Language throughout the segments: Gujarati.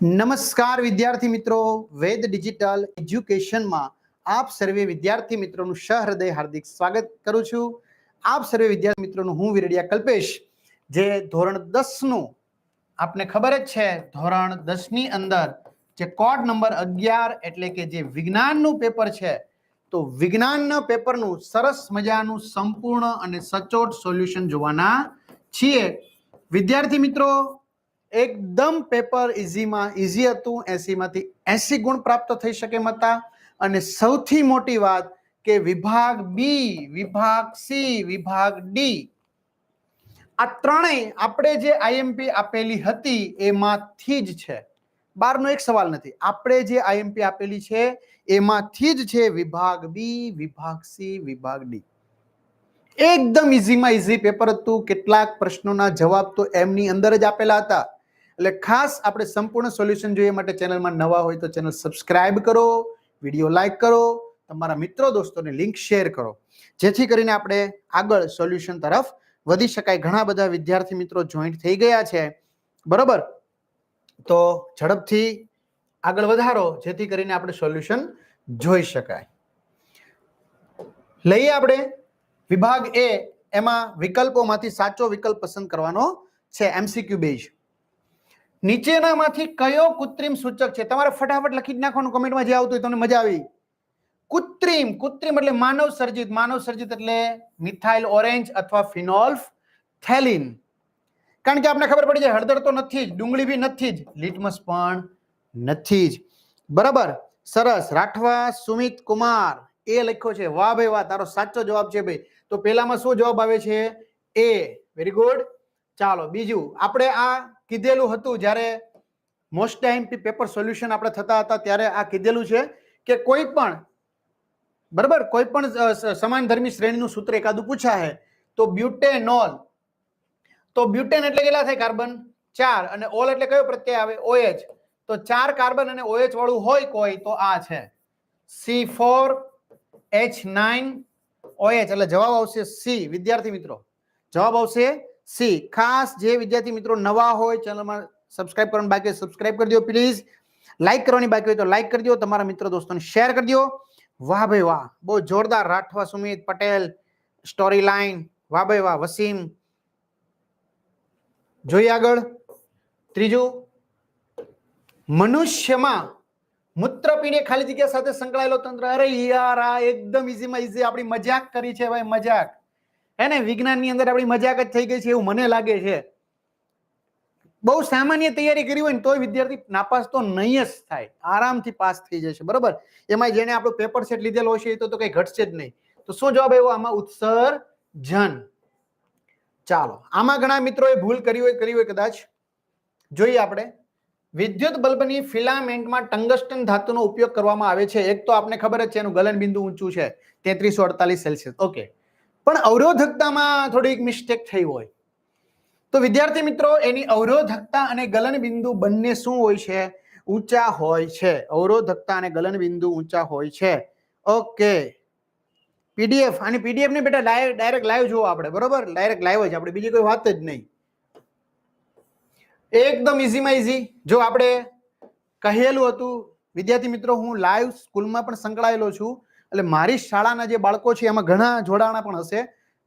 નમસ્કાર વિદ્યાર્થી મિત્રો. વેદ ડિજિટલ એજ્યુકેશનમાં આપ સર્વે વિદ્યાર્થી મિત્રોનું સહૃદય હાર્દિક સ્વાગત કરું છું. આપ સર્વે વિદ્યાર્થી મિત્રોનું હું વિરડિયા કલ્પેશ. જે ધોરણ દસનું આપને ખબર જ છે, ધોરણ દસની અંદર જે કોડ નંબર અગિયાર એટલે કે જે વિજ્ઞાનનું પેપર છે, તો વિજ્ઞાનના પેપરનું સરસ મજાનું સંપૂર્ણ અને સચોટ સોલ્યુશન જોવાના છીએ. વિદ્યાર્થી મિત્રો એકદમ પેપર ઇઝીમાં ઇઝી હતું. એસીમાંથી એસી ગુણ પ્રાપ્ત થઈ શકે એમ હતા. અને સૌથી મોટી વાત કે વિભાગ બી વિભાગ સી વિભાગ ડી આ ત્રણેય આપણે જે આઈએમપી આપેલી હતી, એમાંથી જ છે. બારનો એક સવાલ નથી. આપણે જે આઈએમપી આપેલી છે, એમાંથી જ છે વિભાગ બી વિભાગ સી વિભાગ ડી એકદમ ઇઝીમાં ઇઝી પેપર હતું. કેટલાક પ્રશ્નોના જવાબ તો એમની અંદર જ આપેલા હતા. એટલે ખાસ આપણે સંપૂર્ણ સોલ્યુશન જોઈએ માટે ચેનલમાં નવા હોય તો ચેનલ સબસ્ક્રાઇબ કરો, વીડિયો લાઇક કરો, તમારા મિત્રો દોસ્તોને લિંક શેર કરો. જેથી કરીને આપણે આગળ સોલ્યુશન તરફ વધી શકાય. ઘણા બધા વિદ્યાર્થી મિત્રો જોઈન્ટ થઈ ગયા છે. બરોબર? તો ઝડપથી આગળ વધારો, જેથી કરીને આપણે સોલ્યુશન જોઈ શકાય. લઈએ આપણે વિભાગ એ. એમાં વિકલ્પોમાંથી સાચો વિકલ્પ પસંદ કરવાનો છે. એમસીક્યુ બેઝ નીચેનામાંથી કયો કૃત્રિમ સૂચક છે? તમારે ફટાફટ લખી જ નાખવાનું કમેન્ટમાં, જે આવતું હોય તમને મજા આવી. કૃત્રિમ કૃત્રિમ એટલે માનવ સર્જિત. માનવ સર્જિત એટલે મિથાઇલ ઓરેન્જ અથવા ફિનોલ્ફ થેલિન. કારણ કે આપણે ખબર પડી જાય, હળદર તો નથી જ, ડુંગળી બી નથી જ, લિટમસ પણ નથી જ. બરાબર? સરસ. રાઠવા, સુમિત કુમાર. એ લખ્યો છે. વાહ ભાઈ વાહ, તારો સાચો જવાબ છે ભાઈ. તો પેલામાં શું જવાબ આવે છે? એ. વેરી ગુડ ચાલો, બીજું. આપણે આ કીધેલું હતું જ્યારે મોસ્ટ ટાઈમ પેપર સોલ્યુશન આપણે થતા હતા ત્યારે આ કીધેલું છે કે કોઈ પણ, બરાબર? કોઈ પણ સમાન ધર્મી શ્રેણીનું સૂત્ર એકાદું પૂછાય તો બ્યુટેનોલ, તો બ્યુટેન એટલે કેટલા થાય? કાર્બન ચાર. અને ઓલ એટલે કયો પ્રત્યય આવે? ઓએચ. તો ચાર કાર્બન અને ઓએચ વાળું હોય કોઈ, તો આ છે. C four H nine OH. એટલે જવાબ આવશે સી. વિદ્યાર્થી મિત્રો, જવાબ આવશે સી. ખાસ જે વિદ્યાર્થી મિત્રો નવા હોય, ચેનલમાં સબસ્ક્રાઇબ કરવાનું બાકી હોય સબસ્ક્રાઇબ કરી દો પ્લીઝ લાઇક કરવાની બાકી હોય તો લાઇક કરી દો, તમારા મિત્રો દોસ્તોને શેર કરી દો. વાહ ભાઈ વાહ, બહુ જોરદાર રાઠવા સુમિત પટેલ સ્ટોરી લાઈન વાહ ભાઈ વાહ, વસીમ. જોઈએ આગળ. ત્રીજું, મનુષ્યમાં મૂત્રપીંડ ખાલી જગ્યા સાથે સંકળાયેલો તંત્ર. અરે યાર, આ એકદમ ઇઝીમાં ઇઝી આપણી મજાક કરી છે ભાઈ, મજાક. હે ને, વિજ્ઞાનની અંદર આપણી મજાક જ થઈ ગઈ છે, એવું મને લાગે છે. બહુ સામાન્ય તૈયારી કરી હોય ને, તોય વિદ્યાર્થી નાપાસ તો નહીં જ થાય. આરામથી પાસ થઈ જશે, બરોબર? એમાં જેને આપણો પેપર સેટ લીધેલો હશે, એ તો કઈ ઘટશે જ નહીં. તો શું જવાબ આવ્યો આમાં? ઉત્સર્જન. ચાલો, આમાં ઘણા મિત્રોએ ભૂલ કરી હોય કરી હોય કદાચ. જોઈએ આપણે. વિદ્યુત બલ્બની ફિલામેન્ટમાં ટંગસ્ટન ધાતુનો ઉપયોગ કરવામાં આવે છે. એક તો આપને ખબર જ છે, એનું ગલન બિંદુ ઊંચું છે, તેત્રીસો અડતાલીસ સેલ્સિયસ. ઓકે. પણ અવરોધકતામાં થોડીક મિસ્ટેક થઈ હોય. તો વિદ્યાર્થી મિત્રો, એની અવરોધકતા અને ગલન બિંદુ બંને શું હોય છે? ઊંચા હોય છે. અવરોધકતા અને ગલન બિંદુ ઊંચા હોય છે. ઓકે પીડીએફ અને પીડીએફ ને બેટા ડાયરેક્ટ લાઈવ જોવો આપણે, બરોબર? ડાયરેક્ટ લાઈવ જ, આપણે બીજી કોઈ વાત જ નહીં. એકદમ ઇઝીમાં ઇઝી જો આપણે કહેલું હતું, વિદ્યાર્થી મિત્રો, હું લાઈવ સ્કૂલમાં પણ સંકળાયેલો છું. એટલે મારી શાળાના જે બાળકો છે, એમાં ઘણા જોડાણા પણ હશે.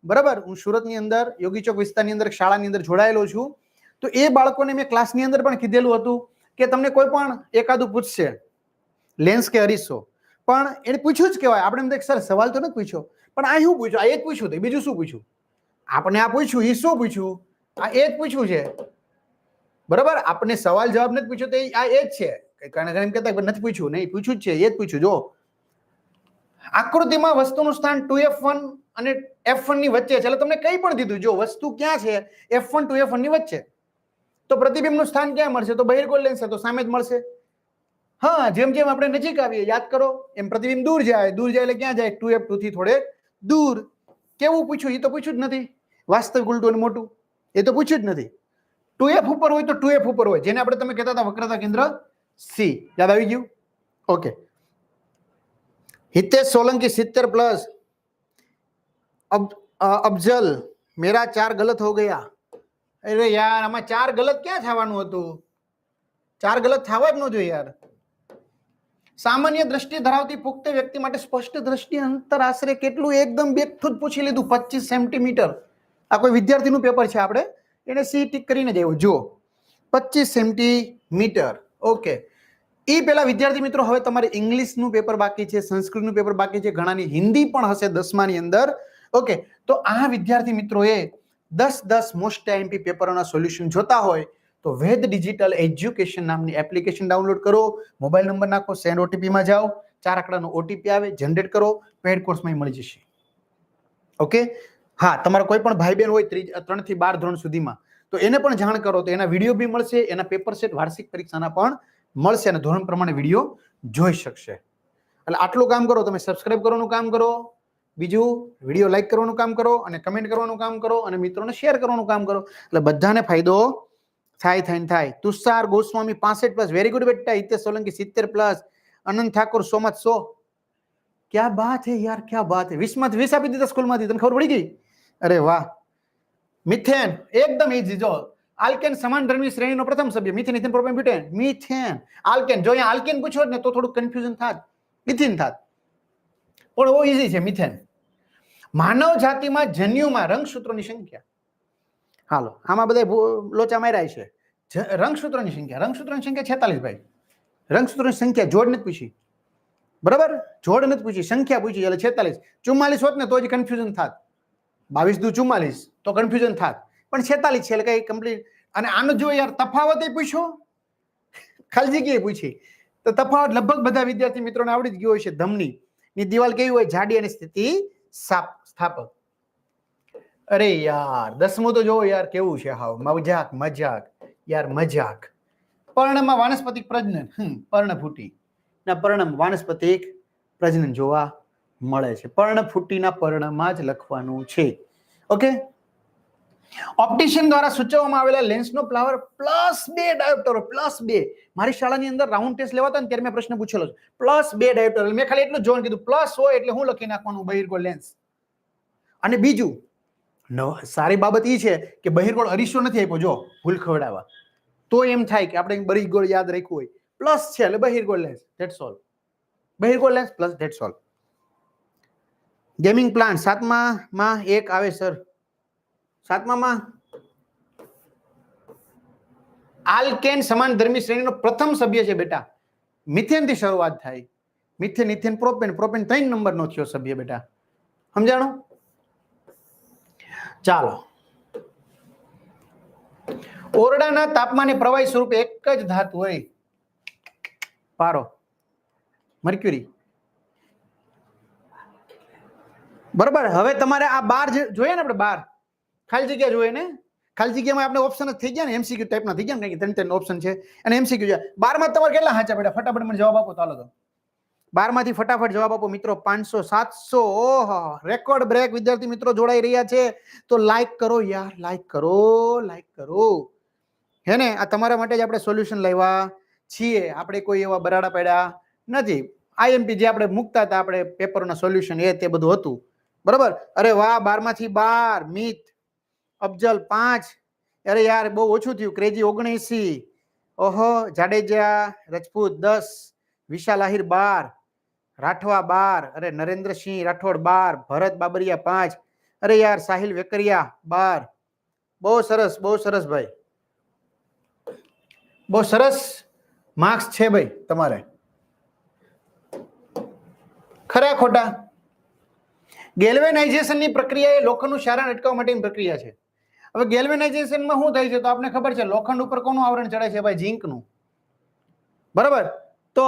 બરાબર? હું સુરતની અંદર, યોગી ચોક વિસ્તારની અંદર, શાળાની અંદર જોડાયેલો છું. તો એ બાળકોને મેં ક્લાસની અંદર પણ કીધેલું હતું કે તમને કોઈ પણ એકાદું પૂછશે, લેન્સ કે અરીસો. પણ એને પૂછ્યું જ કહેવાય. આપણે એમ થાય સર સવાલ તો નથી પૂછ્યો. પણ આ શું પૂછ્યું? આ એ જ પૂછ્યું હતું. બીજું શું પૂછ્યું? આપણે આ પૂછ્યું એ શું પૂછ્યું? આ એ જ પૂછ્યું છે. બરાબર? આપણે સવાલ જવાબ નથી પૂછ્યો તો આ એ જ છે. કારણ કે એમ કહેતા નથી પૂછ્યું. નહીં, પૂછ્યું જ છે. એ જ પૂછ્યું. જો આકૃતિમાં વસ્તુનું સ્થાન ટુ એફ વન અને એફ વનની વચ્ચે છે. એટલે તમને કઈ પણ દીધું, જો વસ્તુ ક્યાં છે એફ વન ટુ એફ વનની વચ્ચે. તો પ્રતિબિંબનું સ્થાન ક્યાં મળશે? તો બહિર્ગોળ લેન્સ તો સામે જ મળશે. હા, જેમ જેમ આપણે નજીક આવીએ, યાદ કરો, એમ પ્રતિબિંબ દૂર જાય. દૂર જાય એટલે ક્યાં જાય? ટુ એફ ટુ થી થોડે દૂર. કેવું પૂછ્યું? એ તો પૂછ્યું જ નથી. વાસ્તવિક ઉલટું અને મોટું. એ તો પૂછ્યું જ નથી. ટુ એફ ઉપર હોય તો ટુ એફ ઉપર હોય. જેને આપણે તમે કહેતા હતા વક્રતા કેન્દ્ર સી યાદ આવી ગયું? ઓકે હિતેશ સોલંકી સિત્તેર પ્લસ અબ અફઝલ મેરા ચાર ગલત હો ગયા અરે યાર આમાં ચાર ગલત ક્યાં થવાનું હતું ચાર ગલત થવા જ ન જોઈએ યાર સામાન્ય દ્રષ્ટિ ધરાવતી પુખ્ત વ્યક્તિ માટે સ્પષ્ટ દ્રષ્ટિ અંતર આશરે કેટલું એકદમ બેઠું જ પૂછી લીધું પચીસ સેન્ટીમીટર આ કોઈ વિદ્યાર્થીનું પેપર છે આપણે એને સી ટીક કરીને દેવું જુઓ પચીસ સેન્ટીમીટર ઓકે એ પેલા વિદ્યાર્થી મિત્રો, હવે તમારે ઇંગ્લિશનું પેપર બાકી છે, સંસ્કૃતનું પેપર બાકી છે, ઘણાની હિન્દી પણ હશે દસમાની અંદર. ઓકે, તો આ વિદ્યાર્થી મિત્રોએ દસ દસ મોસ્ટ આઈએમપી પેપરોના સોલ્યુશન જોતા હોય તો વેદ ડિજિટલ એજ્યુકેશન નામની એપ્લિકેશન ડાઉનલોડ કરો, મોબાઈલ નંબર નાખો, સેન્ડ ઓટીપીમાં જાઓ, ચાર આંકડાનો ઓટીપી આવે, જનરેટ કરો પેડ કોર્સમાં મળી જશે. ઓકે? હા, તમારા કોઈ પણ ભાઈ બહેન હોય ત્રણથી બાર ધોરણ સુધીમાં, તો એને પણ જાણ કરો, તો એના વીડિયો બી મળશે, એના પેપર સેટ વાર્ષિક પરીક્ષાના પણ મળશે અને ધોરણ પ્રમાણે વીડિયો જોઈ શકશે. એટલે આટલું કામ કરો, તમે સબસ્ક્રાઇબ કરવાનું કામ કરો, બીજું વીડિયો લાઈક કરવાનું કામ કરો અને કમેન્ટ કરવાનું કામ કરો અને મિત્રોને શેર કરવાનું કામ કરો. એટલે બધાને ફાયદો થાય થઈને થાય. તુષાર ગોસ્વામી પાસઠ પ્લસ વેરી ગુડ બેટા, હિતેશ સોલંકી સિત્તેર પ્લસ અનંત ઠાકોર સોમત સો. ક્યાં બાત હે યાર, ક્યાં બાત હે? વીસમાંથી વીસ આપી દીધા સ્કૂલમાંથી તને ખબર પડી ગઈ? અરે વાહ. મિથેન, એકદમ ઈઝી જો. આલ્કેન સમાન ધર્મી શ્રેણીનો પ્રથમ સભ્ય, methane, ethane, propane, butane. Methane. Alkane, જો અહીંયા આલ્કેન પૂછો ને તો થોડું કન્ફ્યુઝન થાત. મિથિન થાત. પણ બહુ ઈઝી છે, મિથેન. માનવ જાતિમાં જન્યુમાં રંગસૂત્રોની સંખ્યા. હાલો, આમાં બધા લોચા માર્યા છે રંગસૂત્રોની સંખ્યા. રંગસૂત્રોની સંખ્યા છેતાલીસ ભાઈ. રંગસૂત્રોની સંખ્યા જોડ નથી પૂછી. બરાબર? જોડ નથી પૂછી. સંખ્યા પૂછી, એટલે છેતાલીસ. ચુમ્માલીસ હોત ને તો જ કન્ફ્યુઝન થાત. બાવીસ દુ ચુમ્માલીસ, તો કન્ફ્યુઝન થાત. પણ છેતાલીસ છે કઈ કમ્પ્લીટ અને આનો જો યાર તફાવત એ પૂછ્યો ખાલી જગ્યાએ પૂછી. તો તફાવત લગભગ બધા વિદ્યાર્થી મિત્રોને આવડી જ ગયો હોય છે ધમની. ની દિવાલ કેવી હોય? જાડી અને સ્થિતિ સ્થાપક. અરે યાર, દસમું તો જોવો યાર કેવું છે હાવ. મજાક મજાક. યાર, મજાક. પર્ણમાં વાનસ્પતિક પ્રજનન. પર્ણફૂટી. ના, પર્ણમ વાનસ્પતિક પ્રજનન જોવા મળે છે. પર્ણફૂટીના પર્ણમાં જ લખવાનું છે. ઓકે? ઓપ્ટિશિયન દ્વારા સૂચવવામાં આવેલા લેન્સનો ફ્લાવર પ્લસ બે ડાયોપ્ટરો પ્લસ બે. મારી શાળાની અંદર રાઉન્ડ ટેસ્ટ લેવાતા ત્યારે મેં પ્રશ્ન પૂછેલો છે. પ્લસ બે ડાયોપ્ટર મેં ખાલી એટલું જોવાનું કીધું. પ્લસ હોય એટલે હું લખી નાખવાનું બહિર્ગોળ લેન્સ અને બીજું, ન, સારી બાબત એ છે કે બહિર્ગોળ અરીસો નથી આપ્યો. જો, ભૂલ ખવડાવવા. તો એમ થાય કે આપણે બહિર્ગોળ યાદ રાખ્યું હોય. પ્લસ છે એટલે બહિર્ગોળ lens that's all બહિર્ગોળ lens plus that's all gaming plan સાતમામાં એક આવે સર સાતમામાં. આલ્કેન સમાન ધર્મી શ્રેણીનો પ્રથમ સભ્ય છે બેટા. મિથેનથી શરૂઆત થાય. Methane, ethane, propane. પ્રોપેન ત્રણ નંબરનો થયો સભ્ય બેટા. સમજાણો? ચાલો. ઓરડાના તાપમાને પ્રવાહી સ્વરૂપે એક જ ધાતુ હોય. પારો. મર્ક્યુરી. બરોબર. હવે તમારે આ બાર જોઈએ ને આપણે બાર. ખાલી જગ્યા જોઈએ ને? ખાલી જગ્યામાં આપણે ઓપ્શન જ થઈ ગયા ને? એમસીક્યુ ટાઈપના થઈ ગયા ને ત્રણ ત્રણ ઓપ્શન છે. અને એમસીક્યુ છે. બારમાં તમારે કેટલા હાચા બેટા ફટાફટ મને જવાબ આપો ચાલો તો. બારમાંથી ફટાફટ જવાબ આપો મિત્રો. પાંચસો, સાતસો. ઓહો. રેકોર્ડ બ્રેક વિદ્યાર્થી મિત્રો જોડાઈ રહ્યા છે. તો લાઈક કરો યાર. લાઈક કરો. લાઈક કરો. હે ને? આ તમારા માટે જ આપણે સોલ્યુશન લાવ્યા છીએ. આપણે કોઈ એવા બરાડા પડ્યા નથી. આઈએમપી જે આપણે મૂકતા હતા, આપણે પેપરના સોલ્યુશન એ તે બધું હતું. બરાબર? અરે વાહ, બારમાંથી બાર. મિત અફજલ પાંચ. અરે યાર, બહુ ઓછું થયું. ક્રેજી ઓગણીસી ઓહો, જાડેજા, રજપૂત દસ. વિશાલ આહિર બાર. રાઠવા બાર. અરે નરેન્દ્રસિંહ રાઠોડ બાર. ભરત બાબરિયા પાંચ. અરે યાર, સાહિલ વેકરિયા બાર. બહુ સરસ બહુ સરસ ભાઈ. બહુ સરસ માર્ક્સ છે ભાઈ તમારે. ખરા ખોટા. ગેલ્વેનાઇઝેશનની પ્રક્રિયા એ લોખંડનું શારણ અટકાવવા માટેની પ્રક્રિયા છે. હવે ગેલ્વેનાઇઝેશનમાં શું થાય છે? તો આપને ખબર છે, લોખંડ ઉપર કોનું આવરણ ચડે છે ભાઈ? ઝીંકનું. બરાબર? તો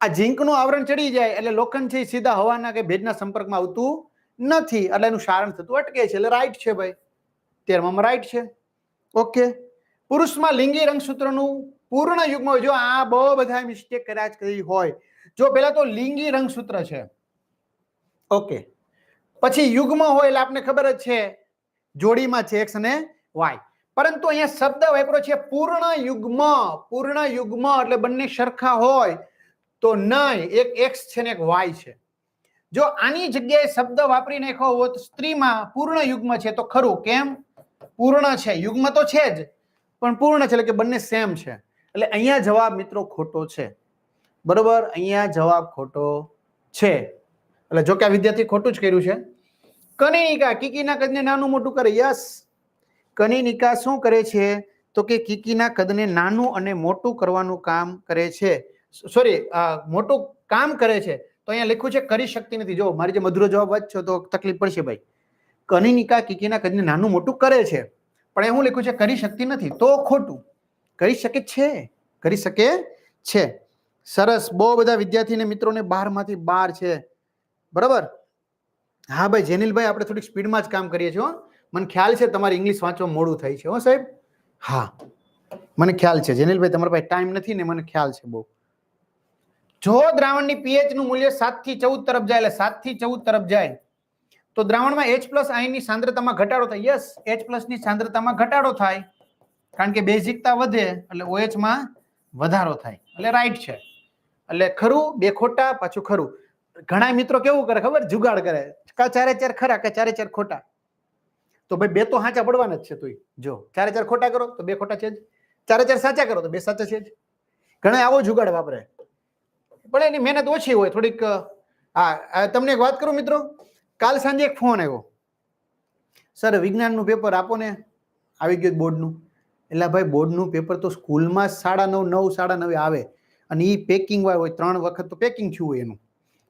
આ ઝીંકનું આવરણ ચડી જાય એટલે લોખંડ છે સીધા હવાના કે ભેજના સંપર્કમાં આવતું નથી. એટલે એનું સારણ થતું અટકે છે. એટલે રાઈટ છે ભાઈ. તેરમાં રાઈટ છે. ઓકે પુરુષમાં લિંગી રંગસૂત્રનું પૂર્ણ યુગ્મ જો આ બહુ બધા મિસ્ટેક કર્યા જ કરી હોય. જો પેલા તો લિંગી રંગસૂત્ર છે. ઓકે પછી યુગ્મ હોય એટલે આપને ખબર જ છે જોડીમાં છે એક્સ અને વાય. પરંતુ અહીંયા શબ્દ વાપરો છે પૂર્ણ યુગ્મ. પૂર્ણ યુગ્મ એટલે બંને સરખા હોય તો નહીં. એક એક્સ છે ને એક વાય છે. જો આની જગ્યાએ શબ્દ વાપરી નાખો હોત સ્ત્રીમાં પૂર્ણ યુગ્મ છે તો ખરું. કેમ? પૂર્ણ છે. યુગ્મ તો છે જ. પણ પૂર્ણ છે એટલે કે બંને સેમ છે. એટલે અહીંયા જવાબ મિત્રો ખોટો છે. બરોબર? અહીંયા જવાબ ખોટો છે. એટલે જો કે આ વિદ્યાર્થી ખોટું જ કર્યું છે. કનિનિકા, કીકીના કદને નાનું મોટું કરે? યસ. કનિનિકા શું કરે છે? તો કે કીકીના કદને નાનું અને મોટું કરવાનું કામ કરે છે. સોરી મોટું કામ કરે છે. તો અહીંયા લખ્યું છે, કરી શકતી નથી. જો, મારી જે મધુરો જવાબ વાંચશો તો તકલીફ પડશે ભાઈ. કનિનિકા કીકીના કદને નાનું મોટું કરે છે. પણ એ હું લખ્યું છે, કરી શકતી નથી. તો ખોટું. કરી શકે છે. કરી શકે છે. સરસ. બહુ બધા વિદ્યાર્થીને મિત્રોને બારમાંથી બાર છે. બરાબર? હા ભાઈ, જેનિલભાઈ, આપણે થોડીક સ્પીડમાં જ કામ કરીએ છીએ મને ખ્યાલ છે તમારે ઇંગ્લિશ વાંચવા મોડું થાય છે હો સાહેબ. હા, મને ખ્યાલ છે. જેનિલભાઈ, તમારા પાસે ટાઈમ નથી ને મને ખ્યાલ છે બહુ. જો દ્રાવણની પીએચનું મૂલ્ય સાતથી ચૌદ તરફ જાય, એટલે સાતથી ચૌદ તરફ જાય, તો દ્રાવણમાં એચ પ્લસ આયનની સાંદ્રતામાં ઘટાડો થાય. યસ એચ પ્લસની સાંદ્રતામાં ઘટાડો થાય, કારણ કે બેઝિકતા વધે, એટલે ઓએચમાં વધારો થાય. એટલે રાઈટ છે. એટલે ખરું, બે ખોટા, પાછું ખરું. ઘણા મિત્રો કેવું કરે ખબર? જુગાડ કરે. કા ચારે ચાર ખરા કે ચારે ચાર ખોટા? તો ભાઈ બે તો સાચા પડવાના જ છે તું જો, ચારે ચાર ખોટા કરો તો બે ખોટા છે જ. ચારે ચાર સાચા કરો તો બે સાચા છે જ. ઘણા આવો જુગાડ વાપરે. પણ એની મહેનત ઓછી હોય. થોડીક હા તમને એક વાત કરું મિત્રો? કાલ સાંજે એક ફોન આવ્યો. સર, વિજ્ઞાનનું પેપર આપો ને. આવી ગયું બોર્ડનું. એટલે ભાઈ બોર્ડનું પેપર તો સ્કૂલમાં સાડા નવ નવ, સાડા નવે આવે. અને એ પેકિંગ હોય, ત્રણ વખત તો પેકિંગ થયું હોય એનું.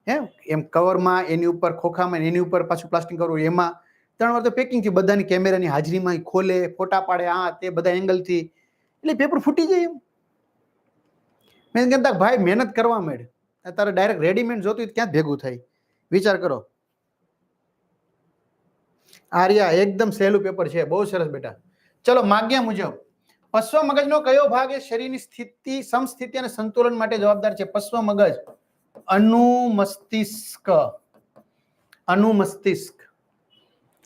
હે? એમ કવરમાં, એની ઉપર, ખોખામાં, એની ઉપર પાછું પ્લાસ્ટિક કરવું એમાં ત્રણ વાર તો પેકિંગ થયું. બધાની કેમેરાની હાજરીમાં ખોલે, ફોટા પાડે, આ તે બધા એંગલથી એટલે પેપર ફૂટી જાય એમ. મેં કહેતા, ભાઈ, મહેનત કરવા માંડ. તારે ડાયરેક્ટ રેડીમેડ જોતું હોય ક્યાં ભેગું થાય? વિચાર કરો. આર્યા, એકદમ સહેલું પેપર છે. બહુ સરસ બેટા. ચલો, માગ્યા મુજબ. પશ્વ મગજનો કયો ભાગ એ શરીરની સ્થિતિ, સમસ્થિતિ અને સંતુલન માટે જવાબદાર છે? પશ્વ મગજ. અનુમસ્તિષ્ક. અનુમસ્તિષ્ક.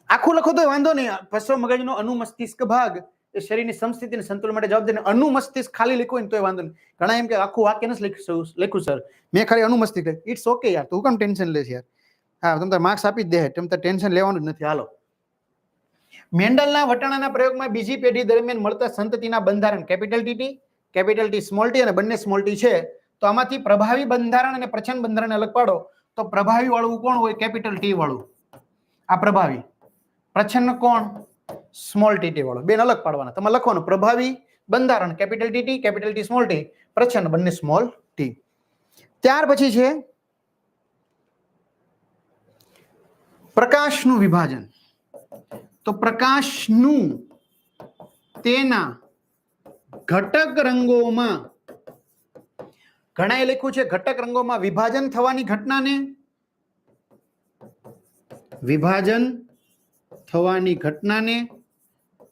આખું લખો તો વાંધો નહીં. પશ્વ મગજનો અનુમસ્તિષ્ક ભાગ એ શરીરની સમસ્થિતિ અને સંતુલન માટે જવાબદાર. અનુમસ્તિષ્ક ખાલી લખ્યું હોય તોય વાંધો નહીં. ઘણા એમ કે આખું વાક્ય નથી લખ્યું લખ્યું સર મેં ખાલી અનુમસ્તિષ્ક ઇટ્સ ઓકે યાર. તું કેમ ટેન્શન લે છે યાર. હા, તમે માર્ક્સ આપી જ દે. તમે તાર ટેન્શન લેવાનું જ નથી. હાલો. મેન્ડલના વટાણાના પ્રયોગમાં બીજી પેઢી દરમિયાન મળતા સંતતિના બંધારણ. Capital TT capital T small T અને બંને સ્મોલ ટી છે. તો આમાંથી પ્રભાવી બંધારણ અને પ્રચંડ બંધારણ અલગ પાડો, તો પ્રભાવી વાળું કોણ હોય? કેપિટલ ટી વાળું. આ પ્રભાવી. પ્રચ્છન્ન કોણ? સ્મોલ ટી વાળું. બેન અલગ પાડવાના. તમે લખવાનું, પ્રભાવી બંધારણ. Capital T capital T small T પ્રચંડ બંને સ્મોલ ટી ત્યાર પછી છે પ્રકાશનું વિભાજન. તો પ્રકાશનું તેના ઘટક રંગોમાં ઘણાએ લખ્યું છે, ઘટક રંગોમાં વિભાજન થવાની ઘટનાને વિભાજન થવાની ઘટનાને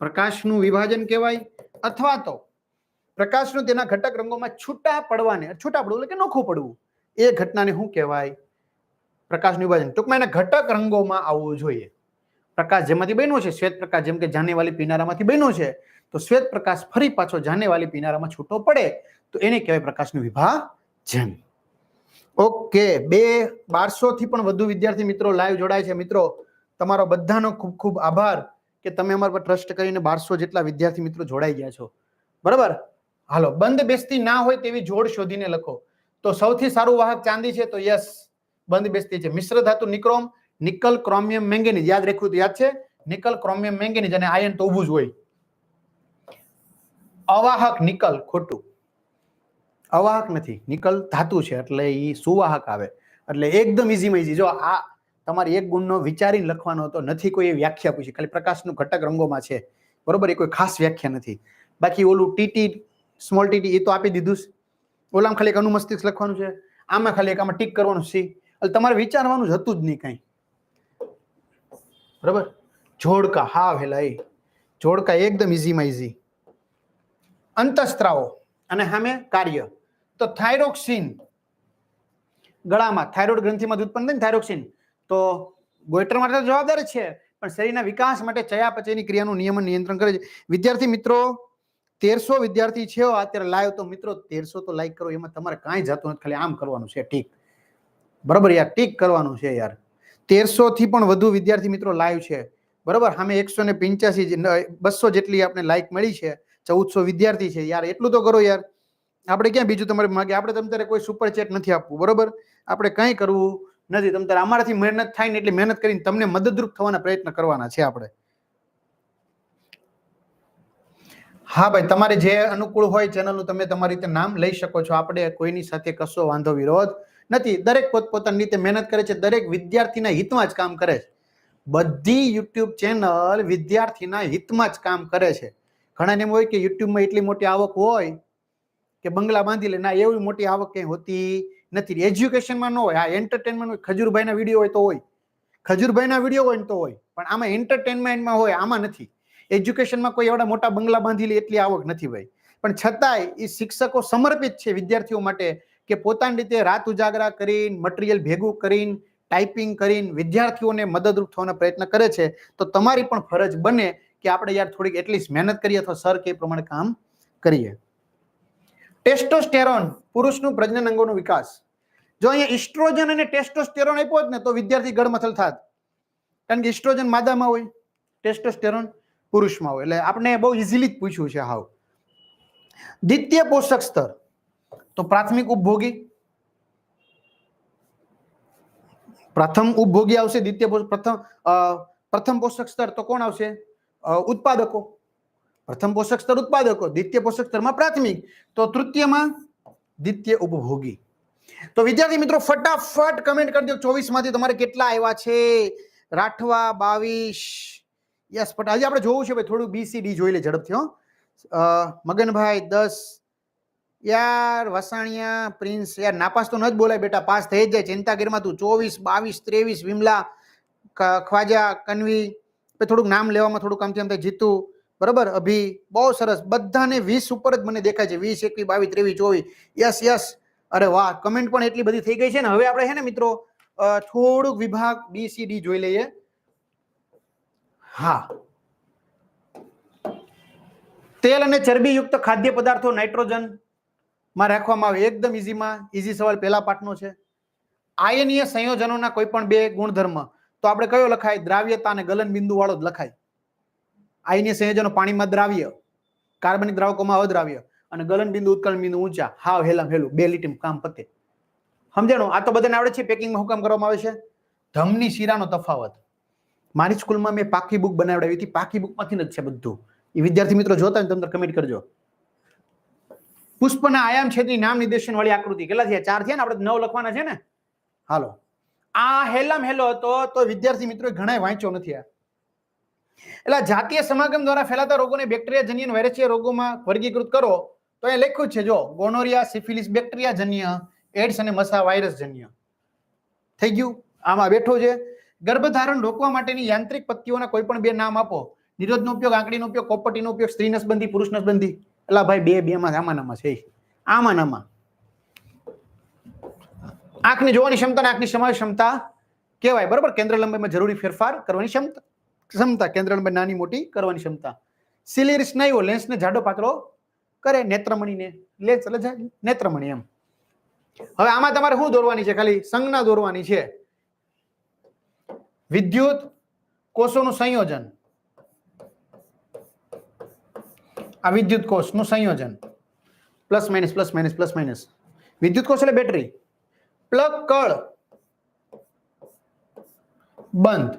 પ્રકાશનું વિભાજન કહેવાય, અથવા તો પ્રકાશનું તેના ઘટક રંગોમાં છૂટા પડવાને, છૂટા પડવું એટલે કે નોખું પડવું, એ ઘટનાને શું કહેવાય? પ્રકાશનું વિભાજન. ટૂંકમાં એના ઘટક રંગોમાં આવવું જોઈએ. પ્રકાશ જેમાંથી બન્યો છે, શ્વેત પ્રકાશ, જેમ કે જાનેવાલી પીનારામાંથી બન્યો છે તો શ્વેત પ્રકાશ ફરી પાછો જાનેવાલી પીનારામાં છૂટો પડે તો એને કહેવાય પ્રકાશનું વિભાજન. ઓકે, બે બારસો થી પણ વધુ વિદ્યાર્થી મિત્રો લાઈવ જોડાય છે. મિત્રો, તમારો બધાનો ખૂબ ખૂબ આભાર કે તમે અમારા પર ટ્રસ્ટ કરીને બારસો જેટલા વિદ્યાર્થી મિત્રો જોડાઈ ગયા છો. બરાબર? હાલો, બંધ બેસતી ના હોય તેવી જોડ શોધીને લખો. તો સૌથી સારું વાહક ચાંદી છે, તો યસ બંધ બેસતી છે. મિશ્ર ધાતુ નિક્રોમ, નિકલ ક્રોમિયમ મેંગેનીઝ. યાદ રાખ્યું તો યાદ છે? નિકલ ક્રોમિયમ મેંગેનીઝ અને આયન તો ઊભું જ હોય. અવાહક નિકલ ખોટું. અવાહક નથી, નિકલ ધાતુ છે એટલે એ સુવાહક આવે. એટલે એકદમ ઇઝીમાં ઇઝી જો આ તમારે એક ગુણનો વિચારીને લખવાનો હતો, નથી કોઈ વ્યાખ્યા પૂછી. ખાલી પ્રકાશનું ઘટક રંગોમાં છે. બરોબર, એ કોઈ ખાસ વ્યાખ્યા નથી. બાકી ઓલું ટીટી સ્મોલ ટીટી એ તો આપી દીધું છે ઓલામાં ખાલી એક અનુમસ્તિષ્ક લખવાનું છે. આમાં ખાલી એક આમાં ટીક કરવાનું છે. એટલે તમારે વિચારવાનું જ હતું જ નહીં કાંઈ. બરાબર? જોડકા, હા, વેલા, એ. જોડકા એકદમ ઇઝીમાં ઇઝી અંતસ્ત્રાવો અને સામે કાર્ય. તો થાઇરોક્સિન. ગળામાં થાઇરોઇડ ગ્રંથિમાં ઉત્પન્ન થાય થાઇરોક્સિન. તો ગોઈટર માટે જવાબદાર છે, પણ શરીરના વિકાસ માટે ચયાપચયની ક્રિયાનું નિયમન નિયંત્રણ કરે છે. વિદ્યાર્થી મિત્રો, તેરસો વિદ્યાર્થી છે અત્યારે લાઈવ તો મિત્રો તેરસો તો લાઈક કરો, એમાં તમારે કાંઈ જતું નથી, ખાલી આમ કરવાનું છે ઠીક બરાબર યાર, ટીક કરવાનું છે યાર. તેરસો થી પણ વધુ વિદ્યાર્થી મિત્રો લાઈવ છે. બરાબર, સામે એકસો ને પિંચ્યાસી બસો જેટલી આપણે લાઈક મળી છે. ચૌદસો વિદ્યાર્થી છે યાર, એટલું તો કરો યાર. આપણે ક્યાં બીજું તમારે માગે? આપણે તમ તારે કોઈ સુપર ચેટ નથી આપવું, બરોબર? આપણે કંઈ કરવું નથી. તમ તારે અમારાથી મહેનત થાય ને એટલી મહેનત કરીને તમને મદદરૂપ થવાના પ્રયત્ન કરવાના છે આપણે. હા ભાઈ, તમારે જે અનુકૂળ હોય ચેનલનું તમે તમારી રીતે નામ લઈ શકો છો. આપણે કોઈની સાથે કશો વાંધો, વિરોધ નથી. દરેક પોતપોતાની રીતે મહેનત કરે છે. દરેક વિદ્યાર્થીના હિતમાં જ કામ કરે છે. બધી યુટ્યુબ ચેનલ વિદ્યાર્થીના હિતમાં જ કામ કરે છે. ઘણાને એમ હોય કે યુટ્યુબમાં એટલી મોટી આવક હોય કે બંગલા બાંધી લે ના, એવી મોટી આવક કંઈ હોતી નથી. એજ્યુકેશનમાં ન હોય આ એન્ટરટેનમેન્ટ હોય, ખજૂરભાઈના વીડિયો હોય તો હોય. ખજૂરભાઈના વીડિયો હોય ને તો હોય. પણ આમાં એન્ટરટેનમેન્ટમાં હોય, આમાં નથી. એજ્યુકેશનમાં કોઈ એવડા મોટા બંગલા બાંધી લે એટલી આવક નથી ભાઈ. પણ છતાંય એ શિક્ષકો સમર્પિત છે વિદ્યાર્થીઓ માટે કે પોતાની રીતે રાત ઉજાગરા કરીને મટીરિયલ ભેગું કરીને ટાઈપિંગ કરીને વિદ્યાર્થીઓને મદદરૂપ થવાનો પ્રયત્ન કરે છે, તો તમારી પણ ફરજ બને કે આપણે યાર થોડીક એટલીસ્ટ મહેનત કરીએ અથવા સર કે પ્રમાણે કામ કરીએ. ટેસ્ટોસ્ટેરોન, પુરુષનું પ્રજનન અંગોનો વિકાસ. જો અહીંયા ઇસ્ટ્રોજન અને ટેસ્ટોસ્ટેરોન આપ્યો જ ને, તો વિદ્યાર્થી ગળમથલ થાત. કારણ કે ઇસ્ટ્રોજન માદામાં હોય, ટેસ્ટોસ્ટેરોન પુરુષમાં હોય. એટલે આપણે બહુ ઇઝીલી જ પૂછ્યું છે હાવ. દ્વિતીય પોષક સ્તર. તો પ્રાથમિક ઉપભોગી. પ્રથમ ઉપભોગી આવશે દ્વિતીય પ્રથમ પ્રથમ પોષક સ્તર તો કોણ આવશે? ઉત્પાદકો. પ્રથમ પોષક સ્તર ઉત્પાદકો, દ્વિતીય પોષક સ્તરમાં પ્રાથમિક, તો તૃતીયમાં દ્વિતીય ઉપભોગી. તો વિદ્યાર્થી મિત્રો, ફટાફટ કમેન્ટ કરી દો. ચોવીસમાંથી તમારે કેટલા આવ્યા છે? રાઠવા, બાવીસ. યસ બટ આજે આપણે જોવું છે ભાઈ, થોડું બીસીડી જોઈ લે ઝડપથી, હો. મગનભાઈ, દસ. યાર, વસાણિયા, પ્રિન્સ, યાર, નાપાસ તો ન જ બોલાય બેટા, પાસ થઈ જ જાય. ચિંતાગીરમાં તું ચોવીસ, બાવીસ, ત્રેવીસ, વિમલા ખ્વાજા, કનવી પછી થોડુંક નામ લેવામાં થોડુંક આમ તેમ થાય જીતુ, બરાબર? અભી, બહુ સરસ. બધાને વીસ ઉપર જ મને દેખાય છે. વીસ, એકવીસ, બાવીસ, ત્રેવીસ, ચોવીસ. યસ યસ અરે વાહ કમેન્ટ પણ એટલી બધી થઈ ગઈ છે ને. હવે આપણે છે ને મિત્રો થોડુંક વિભાગ બી સી ડી જોઈ લઈએ. હા. તેલ અને ચરબીયુક્ત ખાદ્ય પદાર્થો, નાઇટ્રોજન, માં રાખવામાં આવે. એકદમ ઇઝીમાં ઇઝી સવાલ પહેલા પાઠનો છે. આયનીય સંયોજનોના કોઈ પણ બે ગુણધર્મ. તો આપણે કયો લખાય? દ્રાવ્યતા અને ગલન બિંદુ વાળો જ લખાય. આયનીય સંયોજનો પાણીમાં દ્રાવ્ય, કાર્બનિક દ્રાવકોમાં અદ્રાવ્ય અને ગલન બિંદુ ઉત્કલન બિંદુ ઊંચા. હાવ હેલમ હેલું. બે લીટી કામ પતે. સમજાણું? આ તો બધાને આવડે છે? પેકિંગમાં હુકામ કરવામાં આવે છે? ધમની શીરાનો તફાવત. મારી સ્કૂલમાં મેં પાકી બુક બનાવડાવી હતી. પાકી બુકમાંથી જ છે બધું. એ વિદ્યાર્થી મિત્રો જોતા ને તમને કમેન્ટ કરજો. પુષ્પના આયામ છેદની નામ નિર્દેશન વાળી આકૃતિ. કેટલા થયા? ચાર થયા ને? આપણે નવ લખવાના છે ને? હાલો. આ હેલામ હેલો હતો તો વિદ્યાર્થી મિત્રો ઘણા વાંચ્યો નથી આ. એટલે જાતીય સમાગમ દ્વારા ફેલાતા રોગોને બેક્ટેરિયા જન્ય વાયરસીય રોગોમાં વર્ગીકૃત કરો, તો એ લખ્યું છે, જો ગોનોરિયા સિફિલિસ બેક્ટેરિયા જન્ય એડ્સ અને મસા વાયરસ જન્ય થઈ ગયું? આમાં બેઠો છે. ગર્ભધારણ રોકવા માટેની યાંત્રિક પત્તીઓના કોઈ પણ બે નામ આપો. નિરોધનો ઉપયોગ, આંકડીનો ઉપયોગ કોપટીનો ઉપયોગ સ્ત્રી નસબંધી પુરુષ નસબંધી એટલે ભાઈ બે બે માં આમાં નામાં છે. આમાં નામાં. આંખની જોવાની ક્ષમતા અને આંખની સમાવેશ ક્ષમતા કહેવાય. બરોબર? કેન્દ્ર લંબાઈમાં જરૂરી ફેરફાર કરવાની ક્ષમતા ક્ષમતા. કેન્દ્ર લંબાઈ નાની મોટી કરવાની ક્ષમતા. સિલિયર સ્નાયુઓ લેન્સને જાડો પાતળો કરે નેત્રમણીને. લેન્સ એટલે નેત્રમણી એમ. હવે આમાં તમારે શું દોરવાની છે? ખાલી સંજ્ઞા દોરવાની છે. વિદ્યુત કોષોનું સંયોજન. આ વિદ્યુત કોષનું સંયોજન. Plus minus plus minus plus minus. વિદ્યુત કોષ એટલે બેટરી. પ્લગ કળ. બંધ.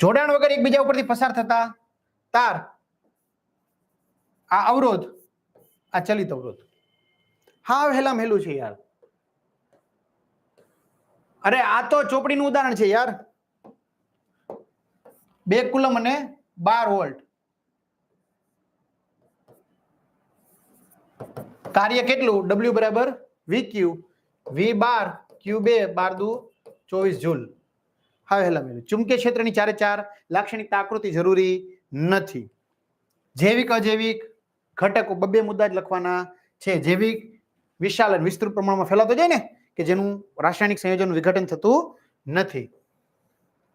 જોડાણ વગર એકબીજા ઉપરથી પસાર થતા તાર. આ અવરોધ, આ ચલિત અવરોધ. હા હેલા મહેલું છે યાર. અરે આ તો ચોપડીનું ઉદાહરણ છે યાર. બે કુલમ અને બાર વોલ્ટ. કાર્ય કેટલું? ડબલ્યુ બરાબર વી ક્યુ વી બાર, ક્યુ બે, બાર દુ, ચોવીસ જૂલ. હા હેલા મેલું ચુંબકીય ક્ષેત્રની ચારે ચાર લાક્ષણિકતા આકૃતિ જરૂરી નથી. જૈવિક, અજૈવિક ઘટકો બબ્બે મુદ્દા જ લખવાના છે. જૈવિક વિશાલ અને વિસ્તૃત પ્રમાણમાં ફેલાતો જાય ને, કે જેનું રાસાયણિક સંયોજન વિઘટન થતું નથી.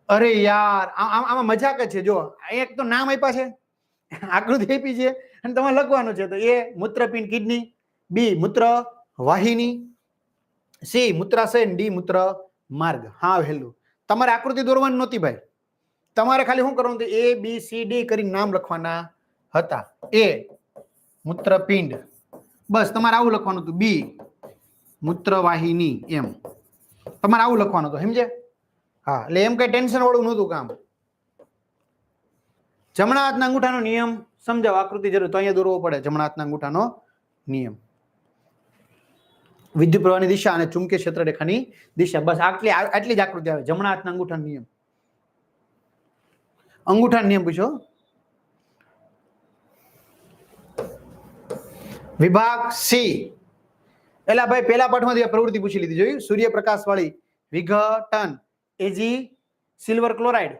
અરે યાર આમાં મજાક જ છે. જો, એક તો નામ આપ્યા છે, આકૃતિ આપી છે, અને તમારે લખવાનું છે. તો એ મૂત્રપિંડ કિડની, બી મૂત્ર વાહિની સી મૂત્રાશય ડી, મૂત્ર, માર્ગ. હા, વહેલું. તમારે આકૃતિ દોરવાની નહોતી ભાઈ. તમારે ખાલી શું કરવાનું હતું? એ બી સી ડી કરીને નામ લખવાના હતા. એ મૂત્રપિંડ. બસ, તમારે આવું લખવાનું હતું. બી મૂત્રવાહિની, એમ. તમારે આવું લખવાનું હતું સમજે હા, એટલે એમ કઈ ટેન્શન વાળું નહોતું કામ. જમણા હાથના અંગૂઠાનો નિયમ. સમજાવો, આકૃતિ જરૂર. તો અહીંયા દોરવો પડે. જમણા હાથના અંગૂઠાનો નિયમ. વિદ્યુત પ્રવાહની દિશા અને ચુંબકીય ક્ષેત્ર રેખાની દિશા. બસ આટલી આટલી જ આકૃતિ આવે. જમણા હાથના અંગૂઠાનો નિયમ. અંગૂઠાનો નિયમ પૂછો. વિભાગ સી. એલા ભાઈ પેલા પાઠમાંથી પ્રવૃત્તિ પૂછી લીધી. જોયું? સૂર્યપ્રકાશ વાળી વિઘટન. AG silver chloride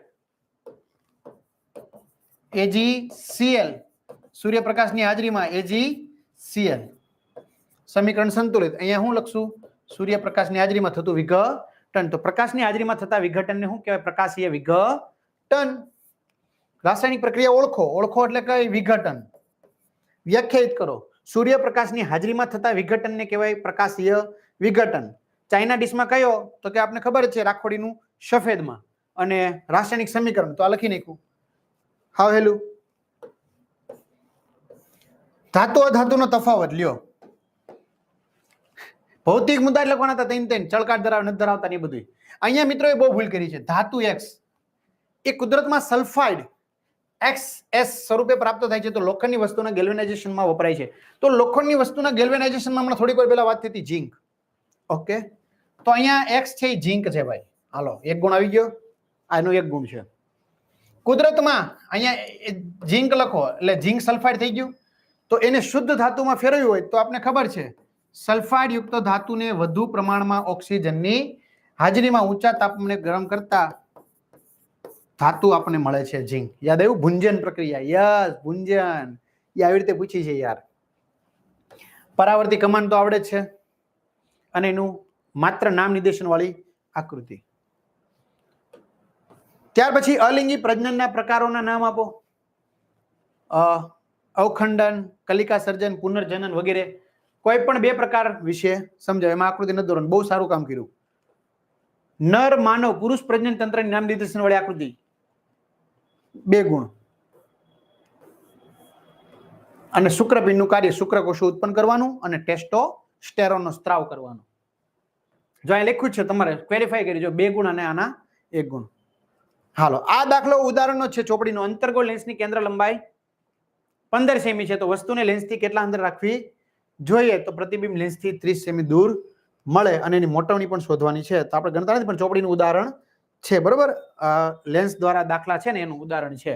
AG CL સૂર્યપ્રકાશની હાજરીમાં એજીસીએલ સમીકરણ સંતુલિત. અહીંયા શું લખશું, સૂર્યપ્રકાશની હાજરીમાં થતું વિઘટન. તો પ્રકાશની હાજરીમાં થતા વિઘટનને શું કહેવાય? પ્રકાશીય વિઘટન. રાસાયણિક પ્રક્રિયા ઓળખો. ઓળખો એટલે કઈ? વિઘટન. વ્યાખ્યાયિત કરો. સૂર્યપ્રકાશની હાજરીમાં થતા વિઘટનને કહેવાય પ્રકાશીય વિઘટન. ચાઇના ડીશમાં કયો? તો કે આપને ખબર છે, રાખોડીનું સફેદમાં. અને રાસાયણિક સમીકરણ. તો આ લખી નાખ્યું. હાવ હેલું. ધાતુ અધાતુનો તફાવત. લ્યો. ભૌતિક મુદ્દા એટલે કોણ હતા? તૈન તૈન ચળકાટ ધરાવ, નથી ધરાવતા ને બધું અહીંયા મિત્રોએ બહુ ભૂલ કરી છે. ધાતુ એક્સ એ કુદરતમાં સલ્ફાઇડ એક્સ એસ સ્વરૂપે પ્રાપ્ત થાય છે. તો લોખંડની વસ્તુના ગેલ્વેનાઇઝેશનમાં વપરાય છે. તો લોખંડની વસ્તુના ગેલ્વેનાઇઝેશનમાં હમણાં થોડીક વાર પહેલા વાત થઈ હતી ઝીંક ઓકે તો અહીંયા એક્સ છે એ ઝીંક છે ભાઈ. હાલો, એક ગુણ આવી ગયો. આનો એક ગુણ છે. કુદરતમાં અહીંયા ઝીંક લખો. એટલે ઝીંક સલ્ફાઇડ થઈ ગયું. તો એને શુદ્ધ ધાતુમાં ફેરવ્યું હોય તો આપને ખબર છે સલ્ફાઇડ યુક્ત ધાતુને વધુ પ્રમાણમાં ઓક્સિજનની હાજરીમાં ઊંચા તાપમાને ગરમ કરતા ધાતુ આપણને મળે છે ઝીંક. યાદ આવ્યું? ભુંજન પ્રક્રિયા. યસ, ભુંજન. એ આવી રીતે પૂછી છે યાર. પરાવર્તી કમાન તો આવડે છે. અને એનું માત્ર નામ નિર્દેશન વાળી આકૃતિ. ત્યાર પછી અલિંગી પ્રજનનના પ્રકારોના નામ આપો. અવખંડન કલિકા સર્જન પુનર્જનન વગેરે. કોઈ પણ બે પ્રકાર વિશે સમજાય. એમાં આકૃતિ નથી દોરવાનું બહુ સારું કામ કર્યું. નર માનવ પુરુષ પ્રજનન તંત્રની નામ નિર્દેશન વાળી આકૃતિ. બે ગુણ. અને શુક્રપિંડનું કાર્ય શુક્રકોષો ઉત્પન્ન કરવાનું અને ટેસ્ટો સ્ટેરોનો સ્ત્રાવ કરવાનો. જો અહીં લખ્યું છે, તમારે ક્વેરિફાઈ કરી જો બે ગુણ અને આના એક ગુણ. હાલો, આ દાખલો ઉદાહરણનો છે ચોપડીનો. અંતર્ગોળ લેન્સની કેન્દ્ર લંબાઈ પંદર સેમી છે. તો વસ્તુને લેન્સથી કેટલા અંદર રાખવી? જોઈએ તો પ્રતિબિંબ લેન્સથી ત્રીસ સેમી દૂર મળે અને એની મોટવણી પણ શોધવાની છે. તો આપણે ગણતા નથી પણ ચોપડીનું ઉદાહરણ છે, બરોબર? લેન્સ દ્વારા દાખલા છે ને એનું ઉદાહરણ છે.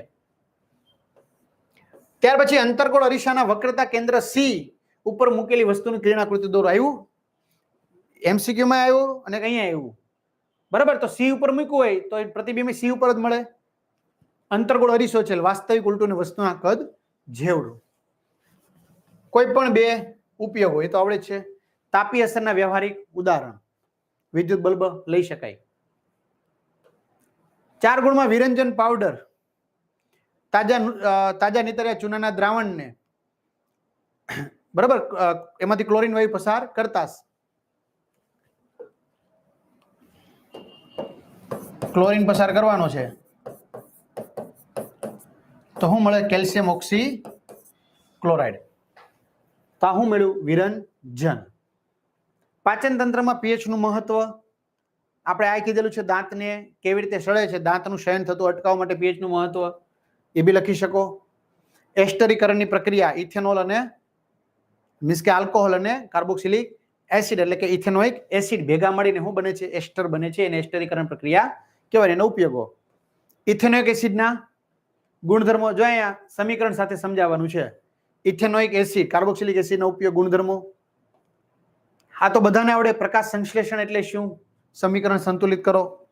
ત્યાર પછી અંતરગોળ અરીસાના વક્રતા કેન્દ્ર સી ઉપર મૂકેલી વસ્તુની કિરણાકૃતિ દોર આવ્યું. એમસીક્યુમાં આવ્યું અને અહીંયા આવ્યું. બરાબર? તો સી ઉપર મૂક્યું હોય તો એ પ્રતિબિંબ સી ઉપર જ મળે. અંતર્ગોળ અરીસો છે વાસ્તવિક ઉલટું વસ્તુના કદ જેવડું. કોઈ પણ બે ઉપયોગ હોય તો આવડે છે. તાપી અસરના વ્યવહારિક ઉદાહરણ. વિદ્યુત બલ્બ લઈ શકાય. ચાર ગુણમાં વિરંજન પાવડર. તાજા તાજા નીતર્યા ચૂનાના દ્રાવણને બરાબર એમાંથી ક્લોરીન વાયુ પસાર કરતા ક્લોરીન પસાર કરવાનો છે. તો શું મળે? Calcium oxychloride. તો આ શું મળ્યું વિરંજન પાચન તંત્રમાં પીએચનું મહત્વ. આપણે આ કીધેલું છે દાંતને કેવી રીતે સળે છે, દાંતનું શયન થતું અટકાવવા માટે પીએચનું મહત્વ. એ બી લખી શકો. એસ્ટરીકરણની પ્રક્રિયા ઇથેનોલ અને મીન્સ કે આલ્કોહોલ અને કાર્બોક્સિલિક એસિડ એટલે કે ઇથેનોઇક એસિડ ભેગા મળીને શું બને છે? એસ્ટર બને છે. એને એસ્ટરીકરણ પ્રક્રિયા કહેવાય એનો ઉપયોગો. ઇથેનોઇક એસિડના ગુણધર્મો જો અહીંયા સમીકરણ સાથે સમજાવવાનું છે. ઇથેનોઇક એસિડ, કાર્બોક્સિલિક એસિડનો ઉપયોગ ગુણધર્મો? આ તો બધાને આવડે. પ્રકાશ સંશ્લેષણ એટલે શું? સમીકરણ સંતુલિત કરો.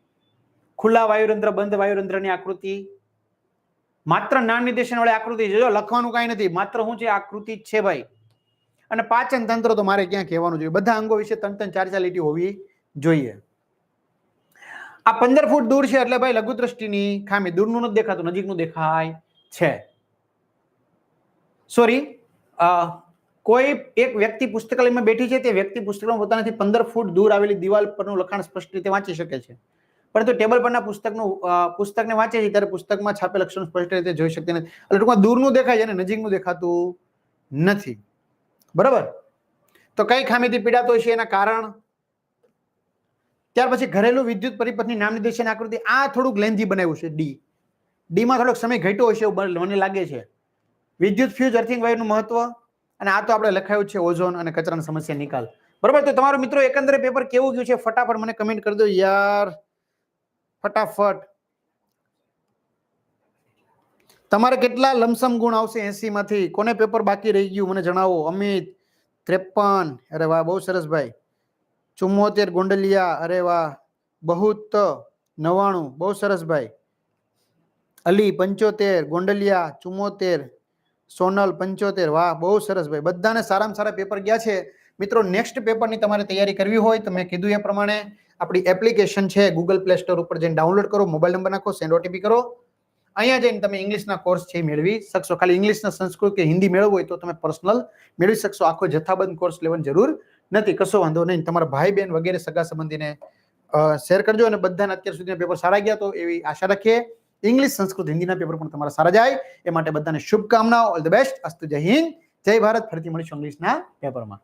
ખુલ્લા વાયુરંધ્ર, બંધ વાયુરંધ્રની આકૃતિ. માત્ર નામ નિર્દેશન વાળી આકૃતિ છે જો લખવાનું કાંઈ નથી. માત્ર હું છે આકૃતિ છે ભાઈ. અને પાચન તંત્ર તો મારે ક્યાં કહેવાનું જોઈએ? બધા અંગો વિશે ત્રણ ત્રણ ચાર ચાર લીટી હોવી જોઈએ. આ પંદર ફૂટ દૂર છે એટલે ભાઈ લઘુ દ્રષ્ટિની ખામી. દૂરનું નથી દેખાતું, નજીકનું દેખાય છે. સોરી કોઈ એક વ્યક્તિ પુસ્તકાલયમાં બેઠી છે તે વ્યક્તિ પુસ્તકમાં પોતાનાથી પંદર ફૂટ દૂર આવેલી દિવાલ પરનું લખાણ સ્પષ્ટ રીતે વાંચી શકે છે. પરંતુ ટેબલ પરના પુસ્તકનું પુસ્તકને વાંચે છે ત્યારે પુસ્તકમાં છાપેલ લક્ષણ સ્પષ્ટ રીતે જોઈ શકતી નથી. એટલે ટૂંકમાં દૂરનું દેખાય છે અને નજીકનું દેખાતું નથી. બરાબર? તો કઈ ખામીથી પીડાતો છે એના કારણ? ત્યાર પછી ઘરેલું વિદ્યુત પરિપથની નામ નિર્દેશન આકૃતિ આ થોડુંક લેન્ધી બનાવ્યું છે ડી ડીમાં થોડોક સમય ઘટ્યો હશે મને લાગે છે. વિદ્યુત ફ્યુઝ અર્થિંગ વાયુનું મહત્વ, અને આ તો આપણે લખાયું છે ઓઝોન અને કચરાની સમસ્યા નિકાલ. બરોબર, તો તમારો મિત્રો એકંદરે પેપર કેવું ગયું છે? ફટાફટ મને કમેન્ટ કરી દો યાર. ફટાફટ. તમારે કેટલા લમસમ ગુણ આવશે એસી માંથી? કોને પેપર બાકી રહી ગયું? મને જણાવો. અમિત, ત્રેપન. અરે વાહ, બહુ સરસ ભાઈ. ચુમ્મોતેર ગોંડલિયા. અરે વાહ. બહુત નવાણું બહુ સરસ ભાઈ. અલી, પંચોતેર. ગોંડલિયા, ચુમ્મોતેર. સોનલ પંચોતેર. વાહ, બહુ સરસ ભાઈ. બધાને સારામાં સારા પેપર ગયા છે. મિત્રો નેક્સ્ટ પેપરની તમારે તૈયારી કરવી હોય તો મેં કીધું એ પ્રમાણે આપણી એપ્લિકેશન છે ગૂગલ પ્લે સ્ટોર ઉપર જઈને ડાઉનલોડ કરો મોબાઈલ નંબર નાખો સેન્ડ ઓટીપી કરો. અહીંયા જઈને તમે ઇંગ્લિશના કોર્સ છે મેળવી શકશો. ખાલી ઇંગ્લિશના સંસ્કૃત કે હિન્દી મેળવવું હોય તો તમે પર્સનલ મેળવી શકશો. આખો જથ્થાબંધ કોર્સ લેવાની જરૂર નથી. કશો વાંધો નહીં. તમારા ભાઈ બહેન વગેરે સગા સંબંધીને શેર કરજો અને બધાને અત્યાર સુધીના પેપર સારા ગયા તો એવી આશા રાખીએ. ઇંગ્લિશ સંસ્કૃત હિન્દીના પેપર પણ તમારા સારા જાય. એ માટે બધાને શુભકામનાઓ. ઓલ ધ બેસ્ટ અસ્તુ જય હિન્દ. જય ભારત. ફરીથી મળીશું ઇંગ્લિશના પેપરમાં